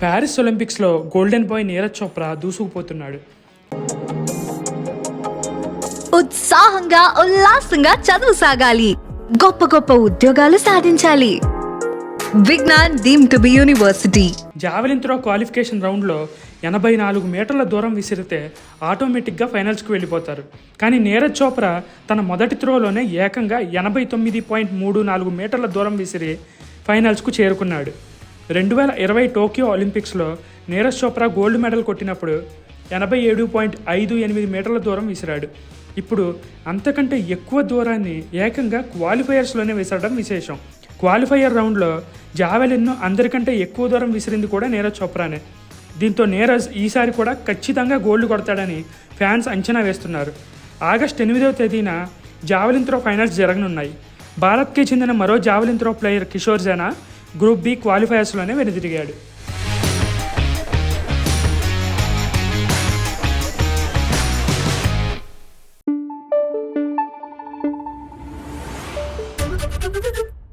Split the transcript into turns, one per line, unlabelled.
Paris ఒలింపిక్స్లో golden boy Neeraj Chopra దూసుకుపోతున్నాడు.
ఉత్సాహంగా ఉల్లాసంగా చదువు సాగాలి. గొప్ప గొప్ప ఉద్యోగాలు సాధించాలి. Vignan deemed to be university.
Javelin throw qualification రౌండ్లో ఎనభై నాలుగు మీటర్ల దూరం విసిరితే ఆటోమేటిక్గా ఫైనల్స్కి వెళ్ళిపోతారు. కానీ నీరజ్ చోప్రా తన మొదటి త్రోలోనే ఏకంగా ఎనభై తొమ్మిది పాయింట్ మూడు నాలుగు మీటర్ల దూరం విసిరి ఫైనల్స్కు చేరుకున్నాడు. రెండు వేల ఇరవై టోక్యో ఒలింపిక్స్లో నీరజ్ చోప్రా గోల్డ్ మెడల్ కొట్టినప్పుడు ఎనభై ఏడు పాయింట్ ఐదు ఎనిమిది మీటర్ల దూరం విసిరాడు. ఇప్పుడు అంతకంటే ఎక్కువ దూరాన్ని ఏకంగా క్వాలిఫైయర్స్లోనే విసరడం విశేషం. క్వాలిఫైయర్ రౌండ్లో జావెలిన్ను అందరికంటే ఎక్కువ దూరం విసిరింది కూడా నీరజ్ చోప్రానే. దీంతో నీరజ్ ఈసారి కూడా ఖచ్చితంగా గోల్డ్ కొడతాడని ఫ్యాన్స్ అంచనా వేస్తున్నారు. ఆగస్ట్ ఎనిమిదవ తేదీన జావెలిన్ త్రో ఫైనల్స్ జరగనున్నాయి. భారత్కి చెందిన మరో javelin throw player Kishore Jena group B క్వాలిఫైయర్స్లోనే వెనుదిరిగాడు
Thank you.